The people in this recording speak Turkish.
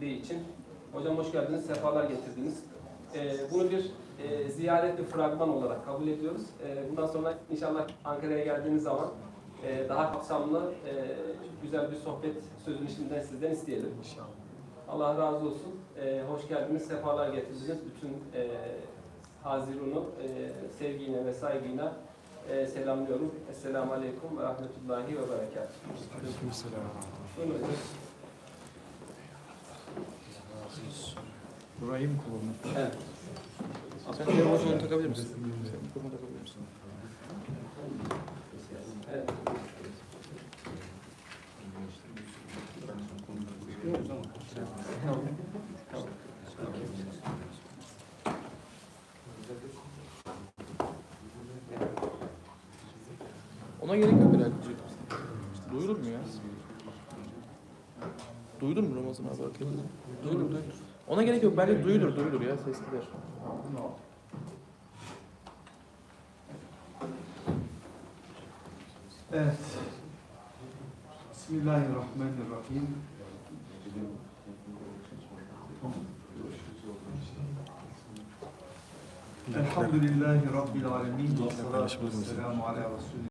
getirdiği için. Hocam hoş geldiniz, sefalar getirdiniz. Ee, bunu bir e, ziyaret ve fragman olarak kabul ediyoruz. Ee, bundan sonra inşallah Ankara'ya geldiğiniz zaman e, daha kapsamlı, e, güzel bir sohbet sözünü şimdiden sizden isteyelim. İnşallah. Allah razı olsun. Ee, hoş geldiniz, sefalar getirdiniz. Bütün e, Hazirun'u e, sevgiyle ve saygıyla e, selamlıyorum. Esselamu Aleyküm ve Rahmetullahi ve Berekatuhu. Aleykümselam. Buyurun hocam. Rahim kullanmak. Evet. Sen hocalarını takabilir misin? Sen mikrofonu takabilir misin? evet. Ona gerek yok herhalde. Duyulur mu ya? Duyulur mu Ramazan abi? Duyulur, duyulur. Ona gerek yok. Bence duyulur, duyulur ya. Ses gider. Evet. Bismillahirrahmanirrahim. Elhamdülillahi Rabbil alemin. Ve salatu ve selamu ala Resulü